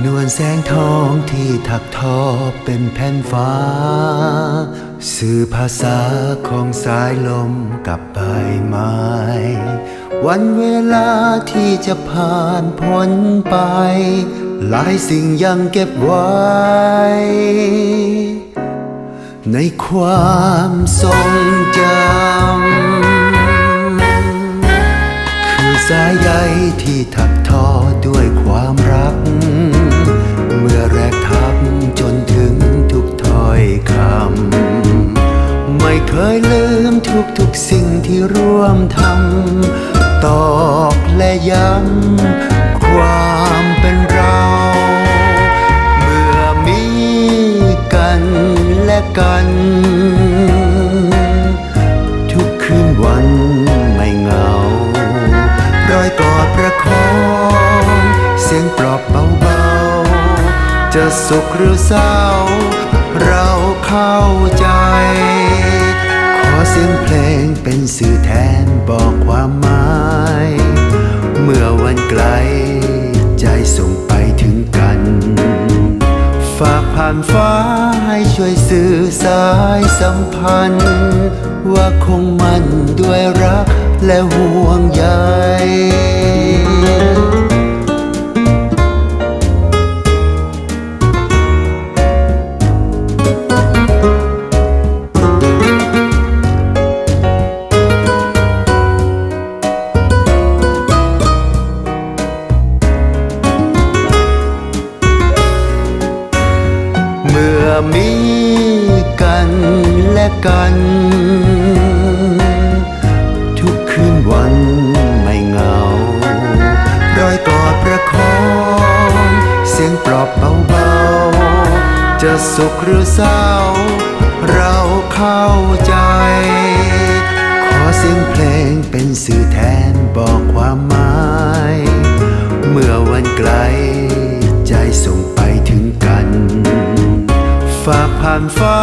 นวลแสงทองที่ถักทอเป็นแผ่นฟ้า สื่อภาษาของสายลมกับใบไม้ วันเวลาที่จะผ่านพ้นไป หลายสิ่งยังเก็บไว้ ในความทรงจำ คือสายใยที่ถัก ยลืมทุกทุกๆสิ่งที่ร่วมทำตอกและย้ำความเป็นเรา เมื่อมีกันและกัน ทุกคืนวันไม่เหงารอยกอดประคอง เสียงปลอบเบาๆ จะสุขหรือเศร้า เราเข้าใจ เป็นสื่อแทนบอกความหมาย เมื่อวันไกล ใจส่งไปถึงกัน ฝากผ่านฟ้าให้ช่วยสื่อสายสัมพันธ์ ว่าคงมันด้วยรักและห่วงใย อมีกันและกัน ทุกคืนวันไม่เหงารอยกอดประคองเสียงปลอบเบาๆ จะสุขหรือเศร้า เราเข้าใจ ขอเสียงเพลงเป็นสื่อแทนบอกความหมาย เมื่อวันไกลใจส่ง ฝากผ่านฟ้า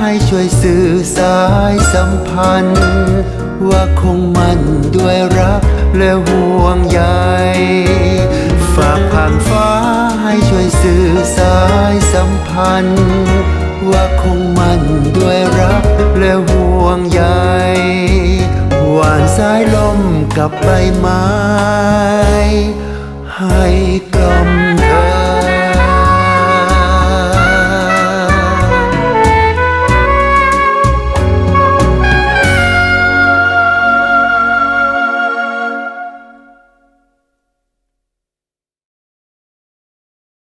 ให้ช่วยสื่อสายสัมพันธ์ ว่าคงมันด้วยรักและห่วงใยฝากผ่านฟ้าให้ช่วยสื่อสายสัมพันธ์ ว่าคงมันด้วยรักและห่วงใยหวานสายลมกับใบไม้